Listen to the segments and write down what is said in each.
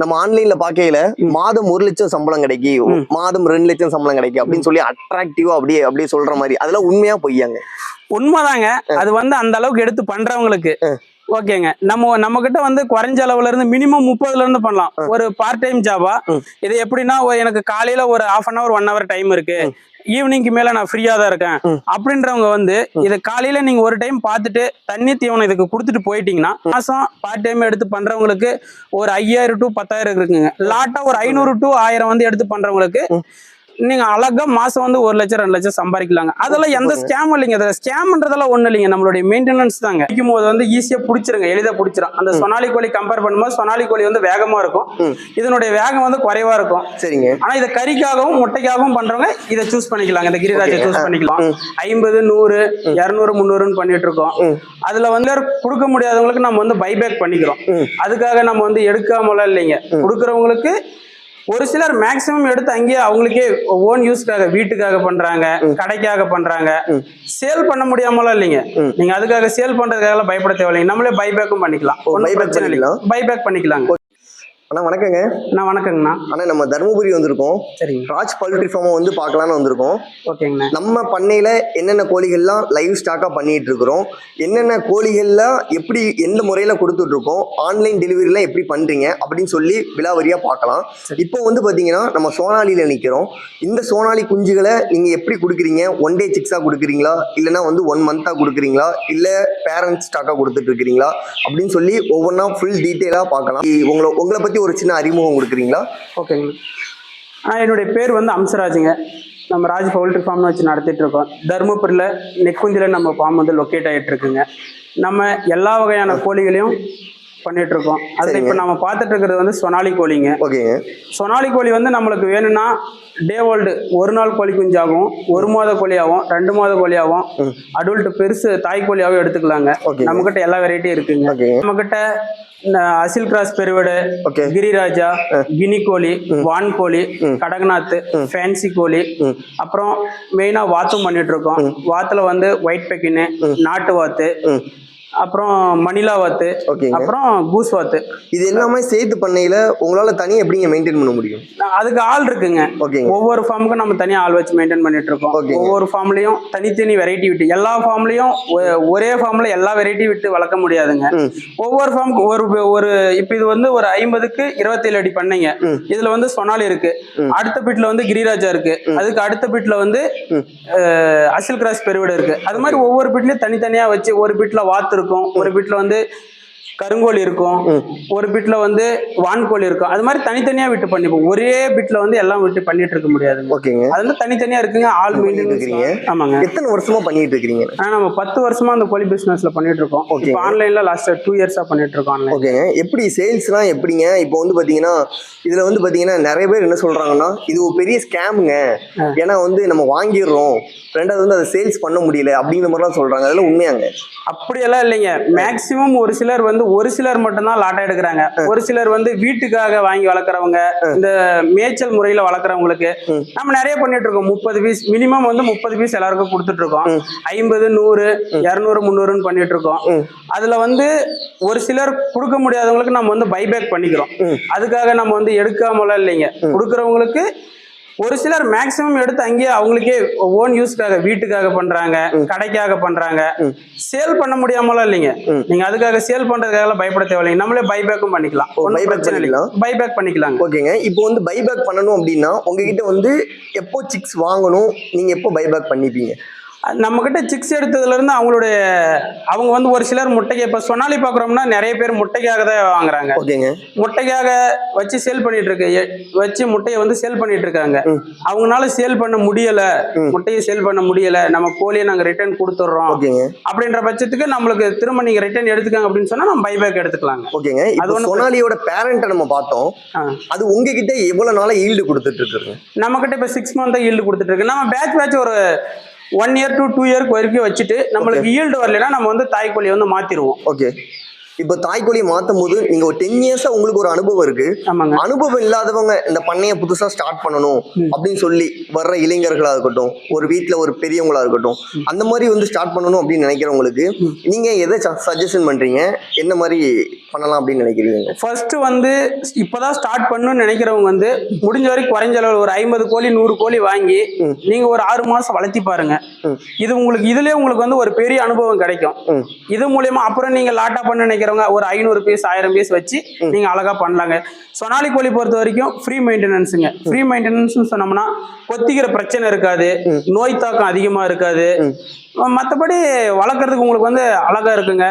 நம்ம ஆன்லைன்ல பாக்கையில மாதம் ஒரு லட்சம் சம்பளம் கிடைக்கும் மாதம் ரெண்டு லட்சம் சம்பளம் கிடைக்கும் அப்படின்னு சொல்லி அட்ராக்டிவா அப்படியே அப்படியே சொல்ற மாதிரி. அதெல்லாம் உண்மையா பொய்யாங்க? உண்மைதாங்க. அது வந்து அந்த அளவுக்கு எடுத்து பண்றவங்களுக்கு. ஓகேங்க. நம்ம நம்ம கிட்ட வந்து குறைஞ்ச அளவுல இருந்து மினிமம் முப்பதுல இருந்து பண்ணலாம். ஒரு பார்ட் டைம் ஜாபா. இது எப்படின்னா எனக்கு காலையில ஒரு half an hour one hour time இருக்கு. ஈவினிங்க்கு மேல நான் ஃப்ரீயா தான் இருக்கேன். அப்படின்றவங்க வந்து இதை காலையில நீங்க ஒரு டைம் பார்த்துட்டு தண்ணி தீவனம் இதுக்கு கொடுத்துட்டு போயிட்டீங்கன்னா மாசம் பார்ட் டைம் எடுத்து பண்றவங்களுக்கு ஒரு ஐயாயிரம் டு பத்தாயிரம் இருக்குங்க. லாட்டா ஒரு ஐநூறு டு ஆயிரம் வந்து எடுத்து பண்றவங்களுக்கு நீங்க அழகா மாசம் வந்து ஒரு லட்சம் ரெண்டு லட்சம் சம்பாதிக்கலாங்க. அதெல்லாம் எந்த ஸ்கேம் இல்லைங்க. அதில் ஸ்கேம்ன்றதெல்லாம் ஒண்ணும் இல்லைங்க. நம்மளுடைய மெயின்டெனன்ஸ் தாங்க. பிடிக்கும் போது வந்து ஈஸியா பிடிச்சிருங்க. எளிதா பிடிச்சிரும். அந்த சொனாலி கோழி கம்பேர் பண்ணும்போது சொனாலி கோழி வந்து வேகமா இருக்கும். இதனுடைய வேகம் வந்து குறைவா இருக்கும். சரிங்க. ஆனா இதை கறிக்காகவும் முட்டைக்காகவும் பண்றவங்க இதை சூஸ் பண்ணிக்கலாங்க. இந்த கிரிராஜை. சூஸ் பண்ணிக்கலாம். ஐம்பது நூறு இரநூறு முந்நூறுன்னு பண்ணிட்டு இருக்கோம். அதுல வந்து கொடுக்க முடியாதவங்களுக்கு நம்ம வந்து பைபேக் பண்ணிக்கிறோம். அதுக்காக நம்ம வந்து எடுக்காமலாம் இல்லைங்க. கொடுக்குறவங்களுக்கு ஒரு சிலர் மேக்சிமம் எடுத்து அங்கேயே அவங்களுக்கே ஓன் யூஸ்க்காக வீட்டுக்காக பண்றாங்க கடைக்காக பண்றாங்க. சேல் பண்ண முடியாமலாம் இல்லைங்க. நீங்க அதுக்காக சேல் பண்றதுக்காக பயப்பட தேவையில்லைங்க. நம்மளே பைபேக்கும் பண்ணிக்கலாம். பிரச்சனை இல்லைங்க. பைபேக் பண்ணிக்கலாங்க. அண்ணா வணக்கங்க. அண்ணா வணக்கங்கண்ணா. அண்ணா நம்ம தருமபுரி வந்திருக்கோம். சரிங்க. ராஜ் பல்ட்ரி ஃபார்மை வந்து பார்க்கலான்னு வந்திருக்கோம். ஓகேங்கண்ணா. நம்ம பண்ணையில என்னென்ன கோழிகள்லாம் லைவ் ஸ்டாக்கா பண்ணிட்டு இருக்கிறோம் என்னென்ன கோழிகள்லாம் எப்படி எந்த முறையில கொடுத்துட்டு இருக்கோம் ஆன்லைன் டெலிவரிலாம் எப்படி பண்றீங்க? அப்படின்னு சொல்லி விலாவரியா பார்க்கலாம். இப்போ வந்து பாத்தீங்கன்னா நம்ம சோனாலியில நிக்கிறோம். இந்த சோனாலி குஞ்சுகளை நீங்க எப்படி கொடுக்குறீங்க? ஒன் டே சிக்ஸா கொடுக்குறீங்களா? இல்லைன்னா வந்து ஒன் மந்தா கொடுக்குறீங்களா? இல்ல பேரண்ட்ஸ் ஸ்டாக்கா கொடுத்துட்டு இருக்கிறீங்களா அப்படின்னு சொல்லி ஒவ்வொன்றா ஃபுல் டீட்டெயிலா பார்க்கலாம். உங்களை உங்களை பத்தி ஒரு சின்ன அறிமுகம் கொடுக்குறீங்களா? ஓகேங்க என்னுடைய பேர் வந்து அம்சராஜுங்க. நம்ம ராஜ் பவுல்ட்ரி ஃபார்ம்னு வச்சு நடத்திட்டு இருக்கோம். தருமபுரியில் நெக்குந்தியில் நம்ம ஃபார்ம் வந்து லொக்கேட் ஆகிட்டு இருக்குங்க. நம்ம எல்லா வகையான கோழிகளையும் பண்ணிட்டு இருக்கோம் சரிங்க. இப்போ நம்ம பார்த்துட்டு இருக்கிறது வந்து சொனாலி கோழிங்க. ஓகேங்க. சொனாலி கோழி வந்து நம்மளுக்கு வேணும்னா டே ஓல்டு ஒரு நாள் கோழி குஞ்சாகவும் ஒரு மாத கோழியாகவும் ரெண்டு மாத கோழியாகவும் ம். அடல்ட் பெருசு தாய் கோழியாகவும் எடுத்துக்கலாங்க. ஓகேங்க. நம்மக்கிட்ட எல்லா வெரைட்டியும் இருக்குங்க. இந்த அசில் கிராஸ் பெருவடு ஓகே. கிரிராஜா கினி கோழி வான் கோழி கடகநாத் ஃபேன்சி கோழி. அப்புறம் மெயினா வாத்தும் பண்ணிட்டு இருக்கோம் வாத்துல வந்து ஒயிட் பெக்கின்னு நாட்டு வாத்து அப்புறம் மணிலா வாத்து ஓகேங்க. அப்புறம் கூஸ் வாத்து. இது எல்லாமே சேர்த்து பண்ணையில உங்களால தனியா எப்படிங்க மெயின்டைன் பண்ண முடியும்? அதுக்கு ஆள் இருக்குங்க. ஓகேங்க. ஒவ்வொரு ஃபார்முக்கும் நம்ம தனியா ஆள் வச்சு மெயின்டைன் பண்ணிட்டு இருக்கோம். ஒவ்வொரு ஃபார்ம்லயும் தனித்தனி வெரைட்டி விட்டு எல்லா ஃபார்ம்லயும் ஒரே ஃபார்ம்ல எல்லா வெரைட்டி விட்டு வளர்க்க முடியாதுங்க. ஒவ்வொரு ஃபார்முக்கு ஒரு ஒரு இப்போ இது வந்து ஒரு ஐம்பதுக்கு இருபத்தேழு அடி பண்ணைங்க. இதுல வந்து சொனாலி இருக்கு. அடுத்த பிட்ல வந்து கிரிராஜா இருக்கு. அதுக்கு அடுத்த பிட்ல வந்து அசில் கிராஸ் பெருவிட இருக்கு. அது மாதிரி ஒவ்வொரு பிட்லயும் தனித்தனியா வச்சு ஒரு பிட்ல வாத்து இருப்போம் ஒரு வீட்டில் வந்து கருங்கோழி இருக்கும். ஒரு பிட்ல வந்து வான்கோழி இருக்கும். அது மாதிரி தனித்தனியா விட்டு பண்ணிப்போம். ஒரே பிட்ல வந்து எல்லாம் விட்டு பண்ணிட்டு இருக்க முடியாதுங்க. ஓகேங்க. அது வந்து தனித்தனியா இருக்குங்க. ஆள் பண்ணிட்டு இருக்கிறீங்க. ஆமாங்க. எத்தனை வருஷமா பண்ணிட்டு இருக்கிறீங்க? ஆனா நம்ம பத்து வருஷமா அந்த கோழி பிசினஸ்ல பண்ணிட்டு இருக்கோம். இப்போ ஆன்லைன்ல லாஸ்ட் டூ இயர்ஸா பண்ணிட்டு இருக்கோம் ஓகேங்க. எப்படி சேல்ஸ்லாம் எப்படிங்க? இப்போ வந்து பாத்தீங்கன்னா இதுல வந்து பாத்தீங்கன்னா நிறைய பேர் என்ன சொல்றாங்கன்னா இது ஒரு பெரிய ஸ்கேமுங்க ஏன்னா வந்து நம்ம வாங்கிடுறோம். ரெண்டாவது வந்து அதை சேல்ஸ் பண்ண முடியல அப்படிங்கிற மாதிரிலாம் சொல்றாங்க. அதெல்லாம் உண்மையாங்க. அப்படியெல்லாம் இல்லைங்க. மேக்சிமம் ஒரு சிலர் வந்து ஒரு சிலர் மட்டும்தான் லாட்டா எடுக்கிறாங்க. ஒரு சிலர் வந்து வீட்டுக்காக வாங்கி வளர்க்குறவங்க இந்த மேய்ச்சல் முறையில வளர்க்குறவங்களுக்கு. நம்ம நிறைய பண்ணிட்டு இருக்கோம். முப்பது பீஸ் மினிமம் வந்து முப்பது பீஸ் எல்லாருக்கும் கொடுத்துட்டு இருக்கோம். ஐம்பது நூறு இரநூறு முந்நூறுன்னு பண்ணிட்டு இருக்கோம். அதுல வந்து ஒரு சிலர் கொடுக்க முடியாதவங்களுக்கு நம்ம வந்து பைபேக் பண்ணிக்கிறோம். அதுக்காக நம்ம வந்து எடுக்காமலாம் இல்லைங்க. கொடுக்குறவங்களுக்கு ஒரு சிலர் மேக்சிமம் எடுத்து அங்கேயே அவங்களுக்கே ஓன் யூஸ்க்காக வீட்டுக்காக பண்றாங்க கடைக்காக பண்றாங்க. சேல் பண்ண முடியாமலாம் இல்லைங்க. நீங்க அதுக்காக சேல் பண்றதுக்காக பயப்பட தேவையில்லைங்க. நம்மளே பைபேக்கும் பண்ணிக்கலாம். இல்லை பண்ணிக்கலாம். பைபேக் பண்ணிக்கலாங்க. ஓகேங்க. இப்போ வந்து பைபேக் பண்ணணும் அப்படின்னா உங்ககிட்ட வந்து எப்போ சிக்ஸ் வாங்கணும் நீங்க எப்போ பைபேக் பண்ணிப்பீங்க? நம்ம கிட்ட சிக்ஸ் எடுத்ததுல இருந்து அவங்களுடைய அவங்க வந்து ஒரு சிலர் முட்டைக்கு இப்ப சொனாலி பாக்குறோம்னா நிறைய பேர் முட்டைக்காக தான் வாங்குறாங்க. ஓகேங்க. முட்டைக்காக வச்சு சேல் பண்ணிட்டு இருக்கு. வச்சு முட்டையை வந்து சேல் பண்ணிட்டு இருக்காங்க. அவங்களால சேல் பண்ண முடியல. முட்டையை சேல் பண்ண முடியல. நம்ம கோழியை நாங்க ரிட்டர்ன் கொடுத்துட்றோம். ஓகேங்க. அப்படின்ற பட்சத்துக்கு நம்மளுக்கு திரும்ப நீங்க ரிட்டர்ன் எடுத்துக்காங்க அப்படின்னு சொன்னா நம்ம பைபேக் எடுத்துக்கலாங்க. ஓகேங்க. அது ஒண்ணும் சொனாலியோட பேரண்ட்டை நம்ம பார்த்தோம். அது உங்ககிட்ட எவ்வளவு நாளா ஈல்டு கொடுத்துட்டு இருக்குங்க நம்ம கிட்ட இப்ப சிக்ஸ் மந்த் ஈல்டு கொடுத்துட்டு இருக்கு. நம்ம பேட்ச் பேட்ச் ஒரு ஒன் இயர் டு டூ இயர்க்கு வரைக்கும் வச்சுட்டு நம்மளுக்கு ஈல்டு வரலைன்னா நம்ம வந்து தாய்க்கோழியை வந்து மாத்திருவோம். ஓகே இப்போ தாய்க்கோழியை மாற்றும் போது நீங்க ஒரு டென் இயர்ஸா உங்களுக்கு ஒரு அனுபவம் இருக்கு. அனுபவம் இல்லாதவங்க இந்த பண்ணையை புதுசா ஸ்டார்ட் பண்ணணும் அப்படின்னு சொல்லி வர்ற இளைஞர்களா இருக்கட்டும் ஒரு வீட்ல ஒரு பெரியவங்களா இருக்கட்டும் அந்த மாதிரி வந்து ஸ்டார்ட் பண்ணணும் அப்படின்னு நினைக்கிறவங்களுக்கு நீங்க எதை சஜஷன் பண்றீங்க? என்ன மாதிரி பண்ணலாம் அப்படின்னு நினைக்கிறீங்க ஃபர்ஸ்ட் வந்து இப்பதான் ஸ்டார்ட் பண்ணணும்னு நினைக்கிறவங்க வந்து முடிஞ்ச வரைக்கும் குறைஞ்ச அளவு ஒரு ஐம்பது கோழி நூறு கோழி வாங்கி. நீங்க ஒரு ஆறு மாசம் வளர்த்தி பாருங்க. இது உங்களுக்கு இதுலயே உங்களுக்கு வந்து ஒரு பெரிய அனுபவம் கிடைக்கும். இது மூலியமா அப்புறம் நீங்க லாட்டா பண்ண நினைக்கிறவங்க ஒரு ஐநூறு பீஸ் ஆயிரம் பீஸ் வச்சு நீங்க அழகா பண்ணலாங்க சொனாலி கோழி பொறுத்த வரைக்கும் ஃப்ரீ மெயின்டெனன்ஸுங்க ஃப்ரீ மெயின்டெனன்ஸ் சொன்னோம்னா கொத்திக்கிற பிரச்சனை இருக்காது. நோய் தாக்கம் அதிகமா இருக்காது. மற்றபடி வளர்க்குறதுக்கு உங்களுக்கு வந்து அழகா இருக்குங்க.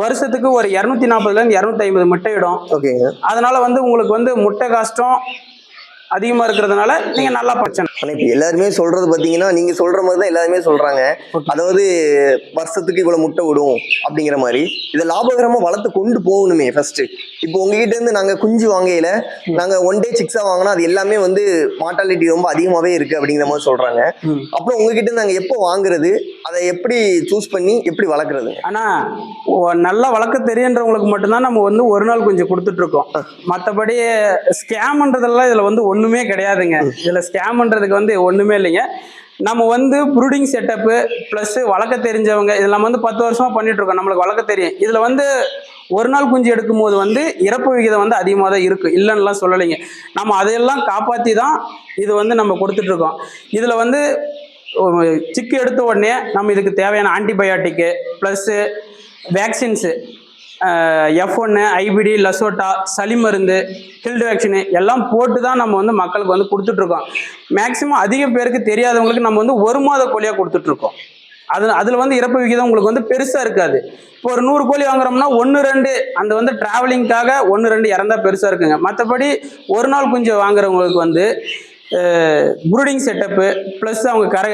வருஷத்துக்கு ஒரு இரநூத்தி நாற்பதுலேருந்து இரநூத்தி ஐம்பது முட்டை இடும். அதனால வந்து உங்களுக்கு வந்து முட்டை கஷ்டம் அதிகமா இருக்கிறதுனால நீங்க நல்லா பிரச்சனை ஆனா இப்ப எல்லாருமே சொல்றது பாத்தீங்கன்னா நீங்க சொல்ற மாதிரி தான் எல்லாருமே சொல்றாங்க. அதாவது வருஷத்துக்கு இவ்வளவு முட்டை விடும் அப்படிங்கிற மாதிரி. இதை லாபகரமா வளர்த்து கொண்டு போகணுமே ஃபர்ஸ்ட் இப்போ உங்ககிட்ட இருந்து நாங்க குஞ்சு வாங்கையில நாங்க ஒன் டே சிக்ஸா வாங்கினா அது எல்லாமே வந்து மார்டாலிட்டி ரொம்ப அதிகமாவே இருக்கு அப்படிங்கிற மாதிரி சொல்றாங்க. அப்புறம் உங்ககிட்ட நாங்க எப்போ வாங்குறது? அதை எப்படி சூஸ் பண்ணி எப்படி வளர்க்குறது? ஆனா நல்லா வளர்க்க தெரியுன்றவங்களுக்கு மட்டும்தான் நம்ம வந்து ஒரு நாள் கொஞ்சம் கொடுத்துட்டு இருக்கோம். மற்றபடி ஸ்கேம்ன்றதெல்லாம் இதுல வந்து ஒன்றுமே கிடையாதுங்க. இதில் ஸ்கேம்ன்றதுக்கு வந்து ஒன்றுமே இல்லைங்க. நம்ம வந்து ப்ரூடிங் செட்டப்பு ப்ளஸ் வளர்க்க தெரிஞ்சவங்க இதில் நம்ம வந்து பத்து வருஷமாக பண்ணிட்டு இருக்கோம். நம்மளுக்கு வளர்க்க தெரியும். இதில் வந்து ஒரு நாள் குஞ்சு எடுக்கும்போது வந்து இறப்பு விகிதம் வந்து அதிகமாக தான் இருக்குது இல்லைன்னுலாம் சொல்லலைங்க. நம்ம அதையெல்லாம் காப்பாற்றி தான் இது வந்து நம்ம கொடுத்துட்ருக்கோம் இதில் வந்து சிக்கு எடுத்த உடனே நம்ம இதுக்கு தேவையான ஆன்டிபயோட்டிக்கு ப்ளஸ்ஸு வேக்சின்ஸு எஃப் ஒன்று ஐபிடி லசோட்டா சளி மருந்து ஹில்டு வேக்சினு எல்லாம் போட்டு தான் நம்ம வந்து மக்களுக்கு வந்து கொடுத்துட்ருக்கோம் மேக்ஸிமம் அதிக பேருக்கு தெரியாதவங்களுக்கு நம்ம வந்து ஒரு மாத கோழியாக கொடுத்துட்ருக்கோம் அது அதில் வந்து இறப்பு விகிதம் உங்களுக்கு வந்து பெருசாக இருக்காது. இப்போ ஒரு நூறு கோழி வாங்குறோம்னா ஒன்று ரெண்டு அந்த வந்து ட்ராவலிங்காக ஒன்று ரெண்டு இறந்தா பெருசாக இருக்குங்க. மற்றபடி ஒரு நாள் குஞ்சு வாங்குறவங்களுக்கு வந்து ப்ரூடிங் செட்டப்பு ப்ளஸ் அவங்க கரை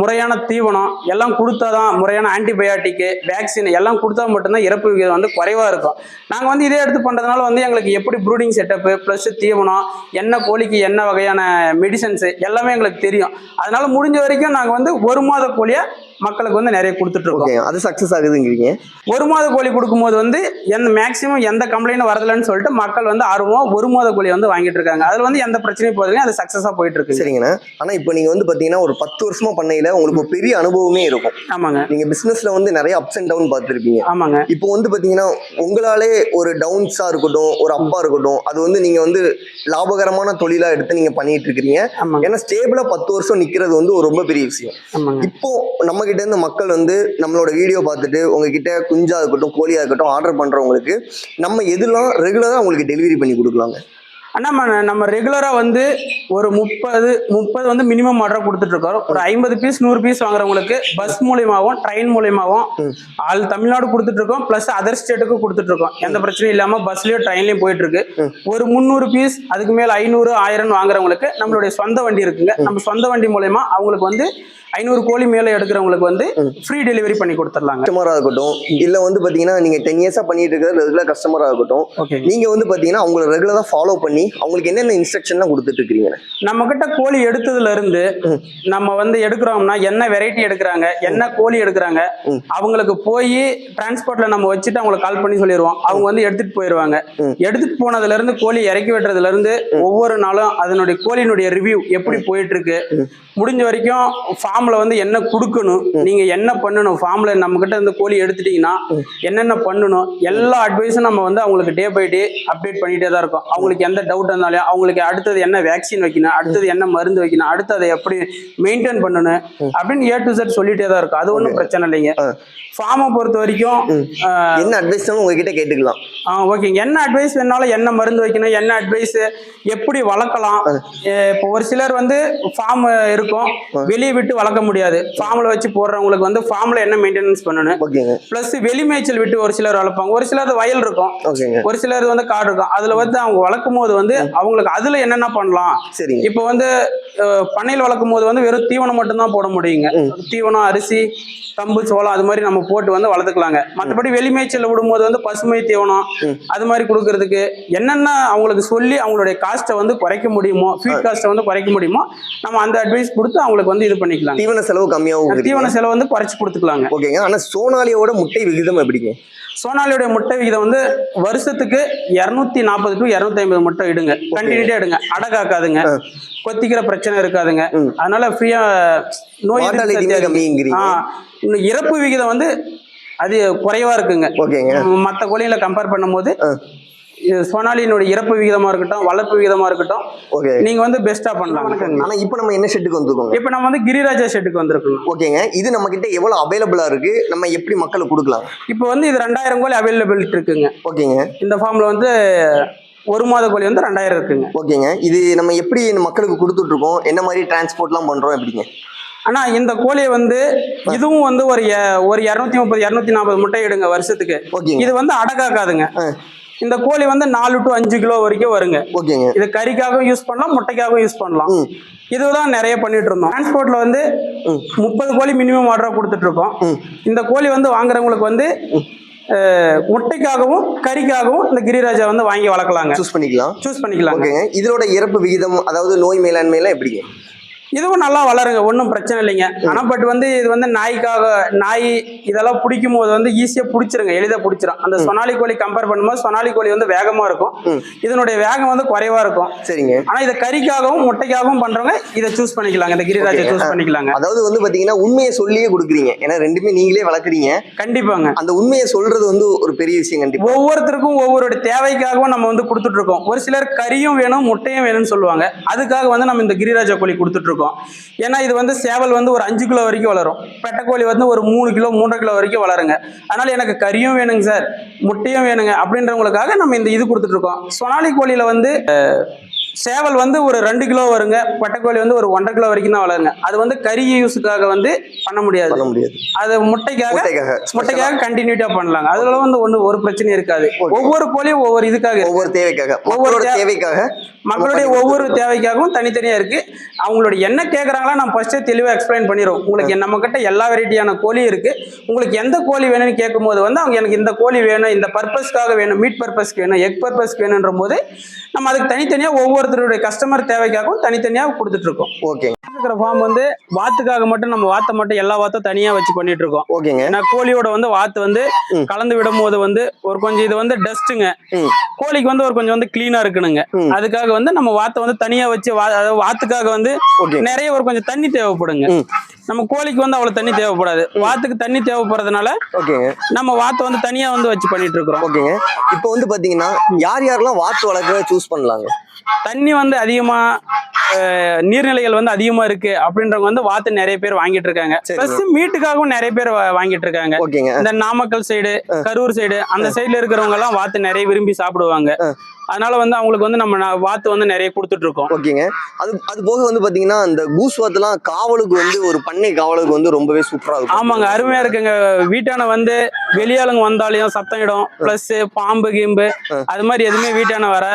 முறையான தீவனம் எல்லாம் கொடுத்தா தான் முறையான ஆன்டிபயாட்டிக்கு வேக்சின் எல்லாம் கொடுத்தா மட்டும்தான் இறப்பு விகிதம் வந்து குறைவாக இருக்கும். நாங்கள் வந்து இதே எடுத்து பண்ணுறதுனால வந்து எங்களுக்கு எப்படி ப்ரூடிங் செட்டப்பு ப்ளஸ் தீவனம் என்ன கோழிக்கு என்ன வகையான மெடிசன்ஸு எல்லாமே எங்களுக்கு தெரியும். அதனால் முடிஞ்ச வரைக்கும் நாங்கள் வந்து ஒரு மாத கோழியை மக்களுக்கு வந்து நிறைய கொடுத்துட்ருக்கோம். ஓகே அது சக்சஸ் ஆகுதுங்கிறீங்க. ஒரு மாத கோழி கொடுக்கும்போது வந்து எந்த மேக்ஸிமம் எந்த கம்ப்ளைண்டும் வரலன்னு சொல்லிட்டு மக்கள் வந்து ஆர்வமாக ஒரு மாத கோழி வந்து வாங்கிட்டு இருக்காங்க அதில் வந்து எந்த பிரச்சனையும் போதில்லைங்க அது சக்ஸஸாக போயிட்டு இருக்கு சரிங்கண்ணா. ஆனா இப்போ நீங்க வந்து பாத்தீங்கன்னா ஒரு பத்து வருஷமா பண்ணையில உங்களுக்கு பெரிய அனுபவமே இருக்கும். ஆமாங்க. நீங்க பிசினஸ்ல வந்து நிறைய அப்ஸ் அண்ட் டவுன் பார்த்துருப்பீங்க. ஆமாங்க. இப்போ வந்து பாத்தீங்கன்னா உங்களாலே ஒரு டவுன்ஸா இருக்கட்டும் ஒரு அப்பா இருக்கட்டும் அது வந்து நீங்க வந்து லாபகரமான தொழிலா எடுத்து நீங்க பண்ணிட்டு இருக்கிறீங்க ஏன்னா ஸ்டேபிளா பத்து வருஷம் நிக்கிறது வந்து ஒரு ரொம்ப பெரிய விஷயம். இப்போ நம்ம கிட்ட இருந்து மக்கள் வந்து நம்மளோட வீடியோ பார்த்துட்டு உங்ககிட்ட குஞ்சா இருக்கட்டும் கோழியா இருக்கட்டும் ஆர்டர் பண்றவங்களுக்கு நம்ம எதுலாம் ரெகுலரா உங்களுக்கு டெலிவரி பண்ணி கொடுக்கலாங்க. அண்ணா நம்ம- ரெகுலராக வந்து ஒரு முப்பது முப்பது வந்து மினிமம் ஆர்டர் கொடுத்துட்ருக்கோம். ஒரு ஐம்பது பீஸ் நூறு பீஸ் வாங்குறவங்களுக்கு பஸ் மூலியமாகவும் ட்ரெயின் மூலியமாகவும். ஆல் தமிழ்நாடு கொடுத்துட்ருக்கோம். ப்ளஸ் அதர் ஸ்டேட்டுக்கும் கொடுத்துட்ருக்கோம். எந்த பிரச்சனையும் இல்லாமல் பஸ்லேயும் ட்ரெயின்லையும் போயிட்டுருக்கு. ஒரு முந்நூறு பீஸ் அதுக்கு மேலே ஐநூறு ஆயிரம் வாங்குறவங்களுக்கு நம்மளுடைய சொந்த வண்டி இருக்குங்க. நம்ம சொந்த வண்டி மூலயமா அவங்களுக்கு வந்து ஐநூறு கோழி மேலே எடுக்கிறவங்களுக்கு வந்து ஃப்ரீ டெலிவரி பண்ணி கொடுத்துர்லாங்க. கஸ்டமரா இருக்கட்டும். இல்ல வந்து பாத்தீங்கன்னா நீங்க டென் இயர்ஸா பண்ணிட்டு இருக்கிற ரெகுலர் கஸ்டமரா இருக்கட்டும். ஓகே நீங்க வந்து பாத்தீங்கன்னா அவங்கள ரெகுலரா ஃபாலோ பண்ணி அவங்களுக்கு என்னென்ன இன்ஸ்ட்ரக்ஷன்லாம் கொடுத்துட்டு இருக்கீங்க நம்ம கிட்ட கோழி எடுத்ததுல இருந்து. நம்ம வந்து எடுக்கிறோம்னா என்ன வெரைட்டி எடுக்கிறாங்க என்ன கோழி எடுக்கிறாங்க. அவங்களுக்கு போய் டிரான்ஸ்போர்ட்ல நம்ம வச்சுட்டு அவங்களுக்கு கால் பண்ணி சொல்லிடுவோம் அவங்க வந்து எடுத்துட்டு போயிடுவாங்க ம். எடுத்துட்டு போனதுல இருந்து கோழி இறக்கி வெட்டுறதுல இருந்து ஒவ்வொரு நாளும் அதனுடைய கோழியினுடைய ரிவ்யூ எப்படி போயிட்டு இருக்கு முடிஞ்ச வரைக்கும் ஃபார்ம்ல வந்து என்ன கொடுக்கணும் நீங்க என்ன பண்ணணும் ஃபார்ம்ல நம்ம கிட்ட இருந்து கோழி எடுத்துட்டீங்கன்னா என்னென்ன பண்ணணும் எல்லா அட்வைஸும் நம்ம வந்து அவங்களுக்கு டே பை டே அப்டேட் பண்ணிட்டே தான் இருக்கோம். அவங்களுக்கு எந்த டவுட் இருந்தாலும் அவங்களுக்கு அடுத்தது என்ன வேக்சின் வைக்கணும் அடுத்தது என்ன மருந்து வைக்கணும் அடுத்து அதை எப்படி மெயின்டைன் பண்ணணும் அப்படின்னு ஏ டு செட் சொல்லிட்டே தான் இருக்கும். அது ஒன்றும் பிரச்சனை இல்லைங்க. ஃபார்மை பொறுத்த வரைக்கும் என்ன அட்வைஸ்னாலும் உங்ககிட்ட கேட்டுக்கலாம். ஆ ஓகேங்க என்ன அட்வைஸ் வேணாலும் என்ன மருந்து வைக்கணும் என்ன அட்வைஸ் எப்படி வளர்க்கலாம்? இப்போ ஒரு சிலர் வந்து ஃபார்ம் இருக்கும் வெளியே விட்டு வளர்க்க முடியாது. ஃபார்ம்ல வச்சு போடுறவங்களுக்கு வந்து ஃபார்ம்ல என்ன மெயின்டெனன்ஸ் பண்ணணும்? ப்ளஸ் வெளி மேய்ச்சல் விட்டு ஒரு சிலர் வளர்ப்பாங்க. ஒரு சிலர் வயல் இருக்கும். ஒரு சிலர் வந்து காடு இருக்கும். அதுல வந்து அவங்க வளர்க்கும் போது வந்து அவங்களுக்கு அதுல என்னென்ன பண்ணலாம்? சரிங்க. இப்போ வந்து பண்ணையில் வளர்க்கும் போது வந்து வெறும் தீவனம் மட்டும்தான் போட முடியுங்க. தீவனம் அரிசி கம்பு சோளம் அது மாதிரி நம்ம போட்டு வந்து வளர்த்துக்கலாங்க. மற்றபடி வெளி மேய்ச்சல் விடும்போது வந்து பசுமை தீவனம். அது மாதிரி கொடுக்கறதுக்கு என்னென்ன அவங்களுக்கு சொல்லி அவங்களுடைய காஸ்ட்டை வந்து குறைக்க முடியுமோ ஃபீட் காஸ்ட்டை வந்து குறைக்க முடியுமோ நம்ம அந்த அட்வைஸ் கொடுத்து அவங்களுக்கு வந்து இது பண்ணிக்கலாங்க. தீவன செலவு கம்மியாகவும் இருக்குது. தீவன செலவு வந்து குறைச்சி கொடுத்துக்கலாங்க. ஓகேங்க. ஆனா சோனாலியோட முட்டை விகிதம் எப்படிங்க? சோனாலியோட முட்டை விகிதம் வந்து வருஷத்துக்கு இரநூத்தி நாற்பது டு இரநூத்தி ஐம்பது முட்டை இடுங்க. கண்டினியூட்டா எடுங்க அடை காக்காதுங்க. ஆ. கொத்திக்கிற பிரச்சனை இருக்காதுங்க. அதனால ஃப்ரீயா நோய் இறப்பு விகிதம் வந்து அது குறைவா இருக்குங்க. ஓகேங்க. மற்ற கோழிகளை கம்பேர் பண்ணும்போது சோனாலியினுடைய இறப்பு விகிதமா இருக்கட்டும் வளர்ப்பு விகிதமா இருக்கட்டும் ஓகே. நீங்க வந்து பெஸ்டா பண்ணலாம். ஆனா இப்போ நம்ம என்ன ஷெட்டுக்கு வந்துருக்கோங்க? இப்போ நம்ம வந்து கிரிராஜா ஷெட்டுக்கு வந்திருக்கோம் ஓகேங்க. இது நம்ம கிட்ட எவ்வளவு அவைலபிளா இருக்கு? நம்ம எப்படி மக்களுக்கு கொடுக்கலாம்? இப்போ வந்து இது ரெண்டாயிரம் கோழி அவைலபிலிட்டி இருக்குங்க. ஓகேங்க. இந்த ஃபார்ம்ல வந்து ஒரு மாத கோழி வந்து ரெண்டாயிரம் இருக்குங்க. ஓகேங்க. இது நம்ம எப்படி மக்களுக்கு கொடுத்துட்டு இருக்கோம் என்ன மாதிரி டிரான்ஸ்போர்ட்லாம் பண்றோம்? எப்படிங்க? ஆனா இந்த கோழியை வந்து இதுவும் வந்து ஒரு ஒரு இரநூத்தி முப்பது இரநூத்தி நாற்பது முட்டை இடுங்க வருஷத்துக்கு. இது வந்து அடக்காக்காதுங்க. இந்த கோழி வந்து நாலு டு அஞ்சு கிலோ வரைக்கும் வருங்க. ஓகேங்க. இது கறிக்காகவும் யூஸ் பண்ணலாம் முட்டைக்காகவும் யூஸ் பண்ணலாம். இதுதான் நிறைய பண்ணிட்டு இருந்தோம் டிரான்ஸ்போர்ட்ல வந்து. முப்பது கோழி மினிமம் ஆர்டரா கொடுத்துட்டு இருக்கோம். இந்த கோழி வந்து வாங்குறவங்களுக்கு வந்து முட்டைக்காகவும் கறிக்காகவும் இந்த கிரிராஜா வந்து வாங்கி வளர்க்கலாங்க. சூஸ் பண்ணிக்கலாம். சூஸ் பண்ணிக்கலாங்க. ஓகேங்க. இதோட இறப்பு விகிதம் அதாவது நோய் மேலாண்மைலாம் எப்படிங்க? இதுவும் நல்லா வளருங்க ஒன்றும் பிரச்சனை இல்லைங்க. ஆனால் பட் வந்து இது வந்து நாய்க்காக நாய் இதெல்லாம் பிடிக்கும் போது வந்து ஈஸியாக பிடிச்சிருங்க எளிதாக பிடிச்சிரும். அந்த சொனாலி கோழி கம்பேர் பண்ணும்போது சொனாலி கோழி வந்து வேகமாக இருக்கும். இதனுடைய வேகம் வந்து குறைவா இருக்கும். சரிங்க. ஆனால் இதை கறிக்காகவும் முட்டைக்காகவும் பண்றவங்க இதை சூஸ் பண்ணிக்கலாங்க. இந்த கிரிராஜை. சூஸ் பண்ணிக்கலாங்க. அதாவது வந்து பாத்தீங்கன்னா உண்மையை சொல்லியே கொடுக்குறீங்க. ஏன்னா ரெண்டுமே நீங்களே வளர்க்குறீங்க. கண்டிப்பாங்க. அந்த உண்மையை சொல்றது வந்து ஒரு பெரிய விஷயம் கண்டிப்பா. ஒவ்வொருத்தருக்கும் ஒவ்வொரு தேவைக்காகவும் நம்ம வந்து கொடுத்துட்டு இருக்கோம். ஒரு சிலர் கறியும் வேணும் முட்டையும் வேணும்னு சொல்லுவாங்க. அதுக்காக வந்து நம்ம இந்த கிரிராஜா கோழி கொடுத்துட்டு இருக்கோம். ஏன்னா இது வந்து சேவல் வந்து ஒரு அஞ்சு கிலோ வரைக்கும் வளரும். பெட்டக்கோழி வந்து ஒரு மூணு கிலோ மூன்றரை கிலோ வரைக்கும் வளருங்க. அதனால எனக்கு கறியும் வேணுங்க சார் முட்டையும் வேணுங்க அப்படின்றவங்களுக்காக நம்ம இந்த இது கொடுத்துட்ருக்கோம் சொனாலி கோழியில வந்து சேவல் வந்து ஒரு ரெண்டு கிலோ வருங்க பெட்டைக்கோழி வந்து ஒரு ஒன்றரை கிலோ வரைக்கும் தான் வளருங்க. அது வந்து கறி யூஸுக்காக வந்து பண்ண முடியாது. பண்ண முடியாது. அது முட்டைக்காக முட்டைக்காக. கண்டினியூட்டா பண்ணலாங்க. அதுல வந்து ஒண்ணு ஒரு பிரச்சனையும் இருக்காது. ஒவ்வொரு கோழியும் ஒவ்வொரு இதுக்காக. ஒவ்வொரு தேவைக்காக. ஒவ்வொரு தேவைக்காக மக்களுடைய ஒவ்வொரு தேவைக்காகவும் தனித்தனியா இருக்கு. அவங்களோட என்ன கேக்குறாங்களோ நான் ஃபர்ஸ்டே தெளிவா எக்ஸ்பிளைன் பண்ணிடுவோம் உங்களுக்கு நம்ம கிட்ட எல்லா வெரைட்டியான கோழி இருக்கு. உங்களுக்கு எந்த கோழி வேணும்னு கேட்கும்போது வந்து அவங்க எனக்கு இந்த கோழி வேணும் இந்த பர்பஸ்க்காக வேணும் மீட் பர்பஸ்க்கு வேணும் எக் பர்பஸ்க்கு வேணுன்ற போது நம்ம அதுக்கு தனித்தனியா ஒவ்வொருத்தருடைய கஸ்டமர் தேவைக்காகவும் தனித்தனியா கொடுத்துட்டு இருக்கோம் ஓகேங்க இருக்கிற ஃபார்ம் வந்து வாத்துக்காக மட்டும் நம்ம வாத்தை மட்டும் எல்லா வாத்தும் தனியா வச்சு பண்ணிட்டு இருக்கோம் ஓகேங்க ஏன்னா கோழியோட வந்து வாத்து வந்து. கலந்து விடும் போது வந்து ஒரு கொஞ்சம் இது வந்து டஸ்ட்டுங்க கோழிக்கு வந்து ஒரு கொஞ்சம் வந்து கிளீனா இருக்கணுங்க. அதுக்காக வந்து நம்ம வாத்தை வந்து தனியா வச்சு வாத்துக்காக வந்து ஓகே நிறைய ஒரு கொஞ்சம் தண்ணி தேவைப்படுங்க. நம்ம கோழிக்கு வந்து அவ்வளவு தண்ணி தேவைப்படாது. வாத்துக்கு தண்ணி தேவைப்படுறதுனால ஓகேங்க நம்ம வாத்தை வந்து தனியா வந்து வச்சு பண்ணிட்டு இருக்கிறோம் ஓகேங்க இப்போ வந்து பாத்தீங்கன்னா யார் யாரெல்லாம் வாத்து வளர்க்க சூஸ் பண்ணலாங்க? தண்ணி வந்து அதிகமா அஹ், நீர்நிலைகள் வந்து அதிகமா இருக்கு அப்படின்றவங்க வந்து வாத்து நிறைய பேர் வாங்கிட்டு இருக்காங்க. பிளஸ் மீட்டுக்காகவும் நிறைய பேர் வாங்கிட்டு இருக்காங்க. இந்த நாமக்கல் சைடு கரூர் சைடு அந்த சைடுல இருக்கிறவங்க எல்லாம் வாத்து நிறைய விரும்பி சாப்பிடுவாங்க. அதனால வந்து அவங்களுக்கு வந்து நம்ம வாத்து வந்து நிறைய கொடுத்துட்டு இருக்கோம் ஓகேங்க. அது அது போக வந்து பாத்தீங்கன்னா இந்த கூஸ் வாத்துலாம் காவலுக்கு வந்து ஒரு பண்ணை காவலுக்கு வந்து ரொம்பவே சூப்பரா இருக்கும். ஆமாங்க அருமையா இருக்குங்க. வீட்டான வந்து வெளியாளுங்க வந்தாலையும் சத்தம் இடும். பிளஸ் பாம்பு கீம்பு அது மாதிரி எதுவுமே வீட்டான வர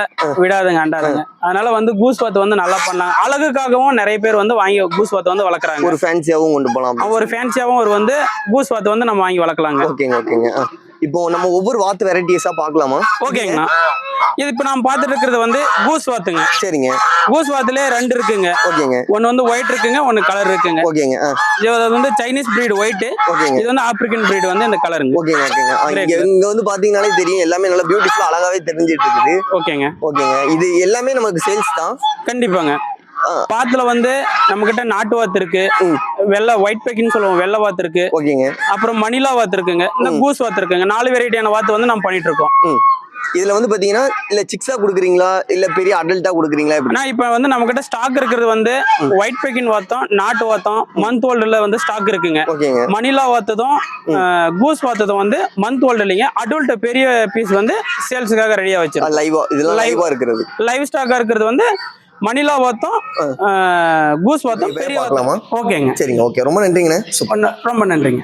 விடாதுங்க அண்டாதுங்க. அதனால வந்து கூஸ் வாத்து வந்து நல்லா பண்ணாங்க. அழகுக்காகவும் நிறைய பேர் வந்து வாங்கி கூஸ் வாத்து வந்து வளர்க்குறாங்க. ஒரு ஃபேன்சியாவும் கொண்டு போகலாம். ஒரு ஃபேன்சியாவும் ஒரு வந்து கூஸ் வாத்து வந்து நம்ம வாங்கி வளர்க்கலாங்க. ஓகேங்க ஓகேங்க. இப்போ நம்ம ஒவ்வொரு வாத்து வெரைட்டிஸா பார்க்கலாமா? ஓகேங்கண்ணா இது இப்போ நான் பார்த்துட்டு இருக்கிறது வந்து கூஸ் வாத்துங்க. சரிங்க. கூஸ் வாத்துல ரெண்டு இருக்குங்க. ஓகேங்க. ஒன்னு வந்து ஒயிட் இருக்குங்க ஒன்னு கலர் இருக்குங்க. ஓகேங்க இது வந்து சைனீஸ் பிரீடு ஒயிட் ஓகேங்க. இது வந்து ஆப்பிரிக்கன் பிரீடு வந்து இந்த கலருங்க ஓகேங்க ஓகேங்க. இங்க வந்து பாத்தீங்கன்னாலே தெரியும். எல்லாமே நல்லா பியூட்டிஃபுல்லா அழகாவே தெரிஞ்சிட்டு இருக்குது ஓகேங்க. ஓகேங்க. இது எல்லாமே நமக்கு சேல்ஸ் தான். கண்டிப்பாங்க. பாத்துல வந்து நம்ம கிட்ட நாட்டு வாத்து இருக்கு. வெள்ளை ஒயிட் பேக்கின்னு சொல்லுவோம். வெள்ளை வாத்து இருக்கு. ஓகேங்க. அப்புறம் மணிலா வாத்து இருக்குங்க. இந்த கூஸ் வாத்து இருக்குங்க. நாலு வெரைட்டியான வாத்து வந்து நம்ம பண்ணிட்டு இருக்கோம். இதுல வந்து பாத்தீங்கன்னா இல்ல சிக்ஸா குடுக்குறீங்களா? இல்ல பெரிய அடல்ட்டா குடுக்குறீங்களா? ஆனா இப்ப வந்து நம்ம கிட்ட ஸ்டாக் இருக்கிறது வந்து ஒயிட் பேக்கின் வாத்தம் நாட்டு வாத்தம் மந்த் ஓல்டுல வந்து ஸ்டாக் இருக்குங்க. மணிலா வாத்ததும் கூஸ் வாத்ததும் வந்து மந்த் ஓல்டு இல்லைங்க. அடல்ட் பெரிய பீஸ் வந்து சேல்ஸுக்காக ரெடியா வச்சிருக்கோம். லைவா இதெல்லாம். லைவா இருக்கிறது. லைவ் ஸ்டாக்கா இருக்கிறது வந்து மணிலா வாத்தம் கூஸ் வாத்தம் பெரிய ஓகேங்க. சரிங்க ஓகே. ரொம்ப நன்றிங்கண்ணே. ரொம்ப நன்றிங்க.